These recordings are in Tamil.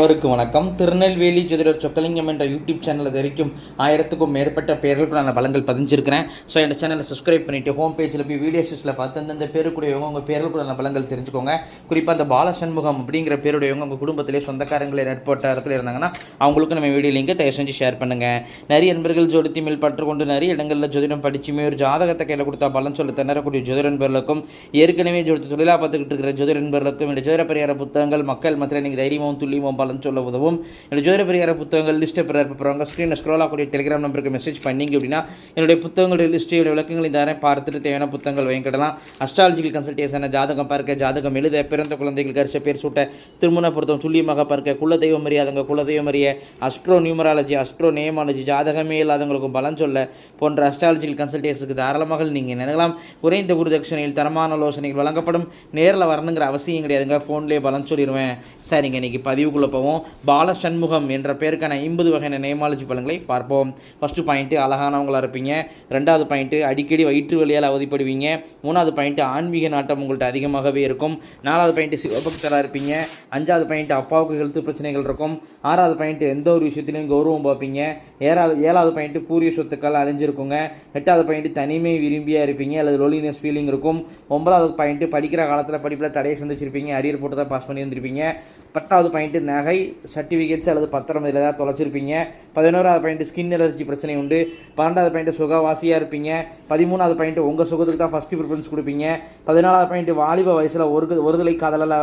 அவருக்கு வணக்கம். திருநெல்வேலி ஜோதிடர் சொக்கலிங்கம் என்ற யூடியூப் சேனலில் வரைக்கும் ஆயிரத்துக்கும் மேற்பட்ட பேர்களுக்கு நான் பலங்கள் பதிஞ்சிருக்கிறேன். ஸோ இந்த சேனலை சப்ஸ்கிரைப் பண்ணிட்டு ஹோம் பேஜில் போய் வீடியோஸில் பார்த்து அந்தந்த பேருக்குடையவங்க உங்கள் பேர்களுக்கு நான் பலங்கள் தெரிஞ்சுக்கோங்க. குறிப்பாக அந்த பாலசண்முகம் அப்படிங்கிற பேருடையவங்க உங்கள் குடும்பத்திலே சொந்தக்காரங்களே நட்போட்டாரத்தில் இருந்தாங்கன்னா அவங்களுக்கு நம்ம வீடியோ லிங்கை தயவு செஞ்சு ஷேர் பண்ணுங்கள் நிறைய நண்பர்கள் ஜோடித்தி மேல் பற்று கொண்டு நிறைய இடங்களில் ஜோதிடம் படிச்சுமே ஒரு ஜாதகத்தை கையில் கொடுத்தா பலன் சொல்ல திணறக்கூடிய ஜோதிட நண்பர்களுக்கும் ஏற்கனவே ஜோதி தொழிலாக பார்த்துக்கிட்டு இருக்கிற ஜோதிட நண்பர்களுக்கும் இந்த ஜோதிட பரிகார புத்தகங்கள் மக்கள் மத்தியில் நீங்கள் தைரியமும் துல்லியமும் பலன் சொல்ல உதவும். என்னுடைய ஜோதிட பரிகார புத்தகங்கள் லிஸ்ட்டை பெற போகிறவங்க ஸ்க்ரீனில் ஸ்க்ரோல் ஆகக்கூடிய டெலிகிராம் நம்பருக்கு மெசேஜ் பண்ணீங்க அப்படின்னா என்னுடைய புத்தகங்களுடைய லிஸ்ட்டு இந்த நேரம் பார்த்துட்டு தேவையான புத்தகங்கள் வாங்கிக்கிடலாம் அஸ்ட்ராலஜிக்கல் கன்சல்டேஷன் ஜாதகம் பார்க்க ஜாதகம் எழுத பிறந்த குழந்தைகள் கரிச பேர் சூட்ட திருமண பொருத்தம் துல்லியமாக பார்க்க குலதெய்வம் அறியாதவங்க குலதெய்வம் அறிய அஸ்ட்ரோ நியூமராலஜி அஸ்ட்ரோ நேமாலஜி ஜாதகமே இல்லாதவங்களுக்கும் பலன் சொல்ல போன்ற அஸ்ட்ராலஜிக்கல் கன்சல்டேஷனுக்கு தாராளமாக நீங்கள் நினைக்கலாம் குறைந்த குருதட்சணையில் தரமான ஆலோசனைகள் வழங்கப்படும். நேரில் வரணுங்கிற அவசியம் கிடையாதுங்க. ஃபோன்லேயே பலன் சொல்லிடுவேன் சரிங்க இன்னைக்கு பதிவுக்குள்ளே போவோம். பால சண்முகம் என்ற பேருக்கான ஐம்பது வகையான நேமாலஜி பலன்களை பார்ப்போம். ஃபஸ்ட்டு பாயிண்ட்டு அழகானவங்களாக இருப்பீங்க. ரெண்டாவது பாயிண்ட்டு அடிக்கடி வயிற்று வலியால் அவதிப்படுவீங்க. மூணாவது பாயிண்ட்டு ஆன்மீக நாட்டம் உங்கள்கிட்ட அதிகமாகவே இருக்கும். நாலாவது பாயிண்ட்டு சிவபக்தராக இருப்பீங்க. அஞ்சாவது பாயிண்ட்டு அப்பாவுக்கு ஹெல்த் பிரச்சனைகள் இருக்கும். ஆறாவது பாயிண்ட்டு எந்த ஒரு விஷயத்துலையும் கௌரவம் பார்ப்பீங்க. ஏழாவது ஏழாவது பாயிண்ட்டு பூரிய சொத்துக்கள் அழிஞ்சிருக்குங்க. எட்டாவது பாயிண்ட்டு தனிமை விரும்பியாக இருப்பீங்க. அல்லது லோலினஸ் ஃபீலிங் இருக்கும். ஒன்பதாவது பாயிண்ட்டு படிக்கிற காலத்தில் படிப்பில் தடையை சந்திச்சிருப்பீங்க. அரியர் போட்டு தான் பாஸ் பண்ணி வந்திருப்பீங்க பத்தாவது பாயிண்ட்டு நகை சர்டிஃபிகேட்ஸ் அல்லது பத்திரம் இதில் ஏதாவது தொலைச்சிருப்பீங்க. பதினோராவது பாயிண்ட் ஸ்கின் அலர்ஜி பிரச்சனை உண்டு. பன்னெண்டாவது பாயிண்ட் சுகவாசியாக இருப்பீங்க. பதிமூணாவது பாயிண்ட் உங்கள் சுகத்துக்கு தான் ஃபஸ்ட்டு ப்ரிஃபரன்ஸ் கொடுப்பீங்க. பதினாலாவது பாயிண்ட் வாலிப வயசில் ஒரு ஒருதலை காதலில்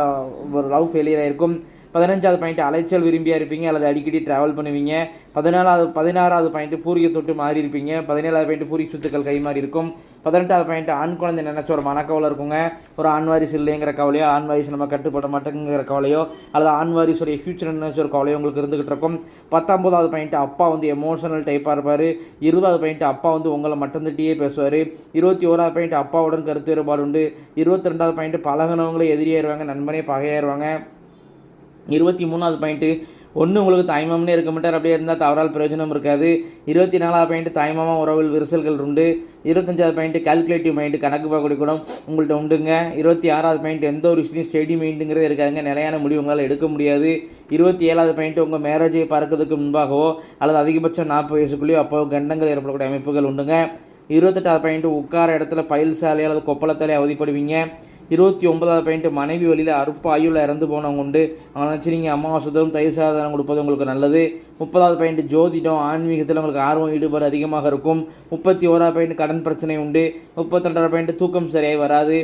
ஒரு லவ் ஃபெயிலியர் ஆயிருக்கும் பதினஞ்சாவது பாயிண்ட் அலைச்சல் விரும்பியாக இருப்பீங்க அல்லது அடிக்கடி ட்ராவல் பண்ணுவீங்க. பதினாலாவது பதினாறாவது பாயிண்ட் பூரிய தொட்டு மாறி இருப்பீங்க. பதினேழாவது பாயிண்ட் பூரி சொத்துக்கள் கை மாறி இருக்கும். பதினெட்டாவது பாயிண்ட் ஆண் குழந்தை நினச்ச ஒரு மனக்கவலை இருக்குங்க. ஒரு ஆண் வாரிசு இல்லைங்கிற கவலையோ ஆண் வாரிசு நம்ம கட்டுப்பட மாட்டேங்கிற கவலையோ அல்லது ஆண் வாரிசுடைய ஃபியூச்சர் நினச்ச ஒரு கவலையோ உங்களுக்கு இருந்துகிட்டு இருக்கும். பத்தொம்போதாவது பாயிண்ட் அப்பா வந்து எமோஷனல் டைப்பாக இருப்பார். இருபதாவது பாயிண்ட் அப்பா வந்து உங்களை மட்டும் தட்டியே பேசுவார். இருபத்தி ஓராவது பாயிண்ட் அப்பாவுடன் கருத்து வேறுபாடு உண்டு. இருபத்தி ரெண்டாவது பாயிண்ட் பழகினவங்களே எதிரியாயிருவாங்க நண்பனே பகையாயிருவாங்க. இருபத்தி மூணாவது பாயிண்ட்டு ஒன்று உங்களுக்கு தாய்மாமனே இருக்க மாட்டார். அப்படியே இருந்தால் தவறால் பிரயோஜனம் இருக்காது. இருபத்தி நாலாவது பாயிண்ட் தாய்மாமா உறவில் விரிசல்கள் உண்டு. இருபத்தஞ்சாவது பாயிண்ட் கால்குலேட்டிவ் மைண்டு கணக்கு பார்க்கக்கூடிய குணம் உங்கள்கிட்ட உண்டுங்க. இருபத்தி ஆறாவது பாயிண்ட் எந்த ஒரு விஷயத்தையும் ஸ்டெடி மைண்டுங்கிறது இருக்காதுங்க. நிலையான முடிவு உங்களால் எடுக்க முடியாது. இருபத்தி ஏழாவது பாயிண்ட் உங்கள் மேரேஜை பார்க்கறதுக்கு முன்பாகவோ அல்லது அதிகபட்சம் நாற்பது வயசுக்குள்ளேயோ அப்போ கண்டங்கள் ஏற்படக்கூடிய அமைப்புகள் உண்டுங்க. இருபத்தெட்டாவது பாயிண்ட் உட்கார இடத்துல பயில் சாலை அல்லது கொப்பளத்தாலே அவதிப்படுவீங்க. இருபத்தி ஒன்பதாவது பாயிண்ட் மனைவி வழியில் அறுப்பு இறந்து போனவங்க உண்டு. அவங்க நினச்சி நீங்கள் அமாவாசதும் தயிர் சாதனம் கொடுப்பது உங்களுக்கு நல்லது. முப்பதாவது பாயிண்ட் ஜோதிடம் ஆன்மீகத்தில் உங்களுக்கு ஆர்வம் ஈடுபாடு அதிகமாக இருக்கும். முப்பத்தி ஓராவது பாயிண்ட் கடன் பிரச்சனை உண்டு. முப்பத்தி ரெண்டாவது பாயிண்ட் தூக்கம் சரியாக வராது.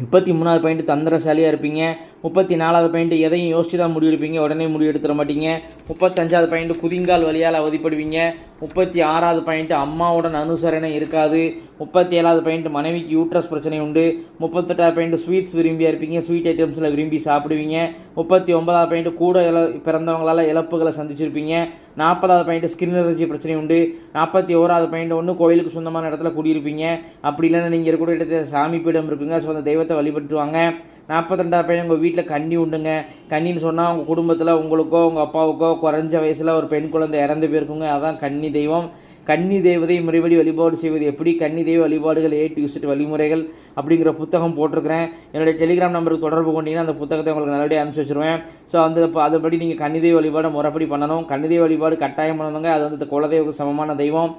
முப்பத்தி மூணாவது பாயிண்ட் தந்திரசாலியாக இருப்பீங்க. முப்பத்தி நாலாவது பாயிண்ட் எதையும் யோசிச்சு தான் முடிவெடுப்பீங்க. உடனே முடிவு எடுத்துட மாட்டீங்க. முப்பத்தஞ்சாவது பாயிண்ட் குதிங்கால் வழியால் அவதிப்படுவீங்க. முப்பத்தி ஆறாவது பாயிண்ட் அம்மாவுடன் அனுசரணை இருக்காது. முப்பத்தி ஏழாவது பாயிண்ட் மனைவிக்கு யூட்ரஸ் பிரச்சனை உண்டு. முப்பத்தெட்டாவது பாயிண்ட் ஸ்வீட்ஸ் விரும்பியாக இருப்பீங்க. ஸ்வீட் ஐட்டம்ஸில் விரும்பி சாப்பிடுவீங்க. முப்பத்தி ஒன்பதாவது பாயிண்ட் கூட இல பிறந்தவங்களால் இழப்புகளை சந்திச்சிருப்பீங்க. நாற்பதாவது பாயிண்ட் ஸ்கின் அலர்ஜி பிரச்சனை உண்டு. நாற்பத்தி ஓராவது பாயிண்ட் ஒன்று கோயிலுக்கு சொந்தமான இடத்துல குடியிருப்பீங்க. அப்படி இல்லைன்னா நீங்கள் இருக்கக்கூடிய இடத்துல சாமி பீடம் இருக்குங்க. ஸோ அந்த தெய்வத்தை வழிபட்டுவாங்க நாற்பத்தி ரெண்டாவது பையன் உங்கள் வீட்டில் கண்ணி உண்டுங்க. கண்ணின்னு சொன்னால் உங்கள் குடும்பத்தில் உங்களுக்கோ உங்கள் அப்பாவுக்கோ குறைஞ்ச வயசில் ஒரு பெண் குழந்தை இறந்து போயிருக்குங்க. அதான் கன்னி தெய்வம். கன்னி தெய்வதை முறைப்படி வழிபாடு செய்வது எப்படி? கன்னி தெய்வ வழிபாடுகள் ஏ டு இசட் வழிமுறைகள் அப்படிங்கிற புத்தகம் போட்டிருக்கிறேன். என்னுடைய டெலிகிராம் நம்பருக்கு தொடர்பு கொண்டீங்கன்னா அந்த புத்தகத்தை உங்களுக்கு நல்லபடியாக அனுப்பிச்சி வச்சிருவேன். ஸோ அந்த அதுபடி நீங்கள் கன்னி தெய்வ வழிபாடு முறைப்படி பண்ணணும். கன்னி தெய்வ வழிபாடு கட்டாயம் பண்ணணுங்க. அது வந்து குலதெய்வக்கு சமமான தெய்வம்.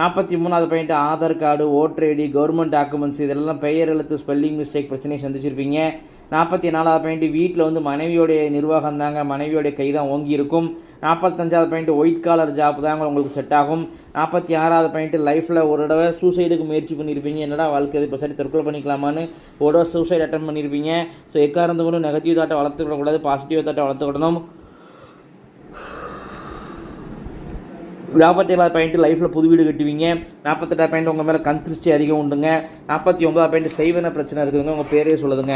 நாற்பத்தி மூணாவது point Aadhaar card voter ID government documents இதெல்லாம் பெயர் எழுத்து ஸ்பெல்லிங் மிஸ்டேக் பிரச்சனையை சந்திச்சிருப்பீங்க. நாற்பத்தி நாலாவது பாயிண்ட் வீட்டில் வந்து மனைவியோடைய நிர்வாகம் தாங்க மனைவியோடைய கை தான் ஓங்கி இருக்கும் நாற்பத்தஞ்சாவது பாயிண்ட் ஒயிட் காலர் ஜாப் தாங்க உங்களுக்கு செட் ஆகும். நாற்பத்தி ஆறாவது பாயிண்ட் லைஃப்பில் ஒரு தடவை சூசைடுக்கு முயற்சி பண்ணியிருப்பீங்க. என்னடா வாழ்க்கை இப்போ சரி தற்கொலை பண்ணிக்கலாமான்னு ஒரு தடவை சூசைட் அட்டன் பண்ணியிருப்பீங்க. ஸோ எக்காரணத்து கூட நெகட்டிவ் தாட்டை வளர்த்துக்கூடாது பாசிட்டிவ் தாட்டை வளர்த்துக்கிடணும். நாற்பத்தி ஏழாவது பாயிண்ட் லைஃப்பில் புது வீடு கட்டுவீங்க. நாற்பத்தெட்டாவது பாயிண்ட் உங்கள் மேலே கண் திருஷ்டி அதிகம் உண்டுங்க. நாற்பத்தி ஒன்பதாவது பாயிண்ட் செய்வன பிரச்சனை இருக்குதுங்க. உங்கள் பேரே சொல்லுதுங்க.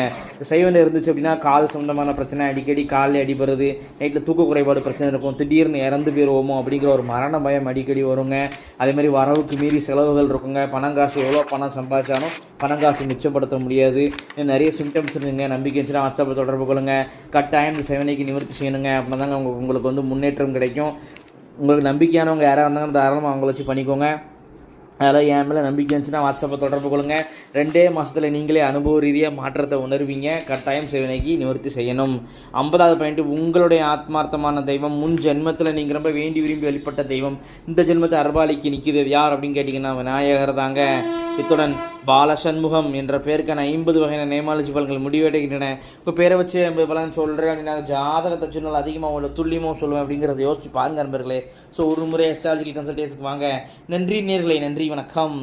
செய்வன இருந்துச்சு அப்படின்னா கால் சம்மந்தமான பிரச்சனை அடிக்கடி காலில் அடிபடுறது நைட்டில் தூக்க குறைபாடு பிரச்சனை இருக்கும். திடீர்னு இறந்து போயிடுவோமோ அப்படிங்கிற ஒரு மரண பயம் அடிக்கடி வருங்க. அதேமாதிரி வரவுக்கு மீறி செலவுகள் இருக்குங்க. பணம் காசு எவ்வளோ பணம் சம்பாதிச்சாலும் பணம் காசு மிச்சப்படுத்த முடியாது. நிறைய சிம்டம்ஸ் இருக்குங்க. நம்பிக்கை இருந்துச்சுன்னா வாட்ஸ்அப்பில் தொடர்பு கொள்ளுங்க. கட்டாயம் இந்த செவனைக்கு நிவர்த்தி செய்யணுங்க. அப்படின்னா தாங்க உங்களுக்கு வந்து முன்னேற்றம் கிடைக்கும். உங்களுக்கு நம்பிக்கையானவங்க யாராக இருந்தாலும் தாராளமாக அவங்கள வச்சு பண்ணிக்கோங்க. அதெல்லாம் என் மேலே நம்பிக்கை இருந்துச்சுன்னா வாட்ஸ்அப்பை தொடர்பு கொள்ளுங்கள் ரெண்டே மாதத்தில் நீங்களே அனுபவ ரீதியாக மாற்றத்தை உணர்வீங்க. கட்டாயம் சேவனைக்கு நிவர்த்தி செய்யணும். ஐம்பதாவது பாயிண்ட் உங்களுடைய ஆத்மார்த்தமான தெய்வம் முன் ஜென்மத்தில் நீங்கள் ரொம்ப வேண்டி விரும்பி வெளிப்பட்ட தெய்வம். இந்த ஜென்மத்தை அர்பாலிக்கு நிற்கிறது யார் அப்படின்னு கேட்டிங்கன்னா விநாயகர் தாங்க. இத்துடன் பாலசண்முகம் என்ற பெயருக்கான ஐம்பது வகையான நேமாலஜி பலன்கள் முடிவடைகின்றன. இப்போ பேரை வச்சு ஐம்பது பலன் சொல்கிறேன் அப்படின்னா ஜாதகத்தை சொன்னால் அதிகமாக உள்ள துல்லியமாக சொல்லுவேன் அப்படிங்கிறத யோசிச்சு பாருங்க நண்பர்களே. ஸோ ஒரு முறை அஸ்ட்ராலஜிக்கல் கன்சல்டேஷனுக்கு வாங்க. நன்றி நேர்களை நன்றி வணக்கம்.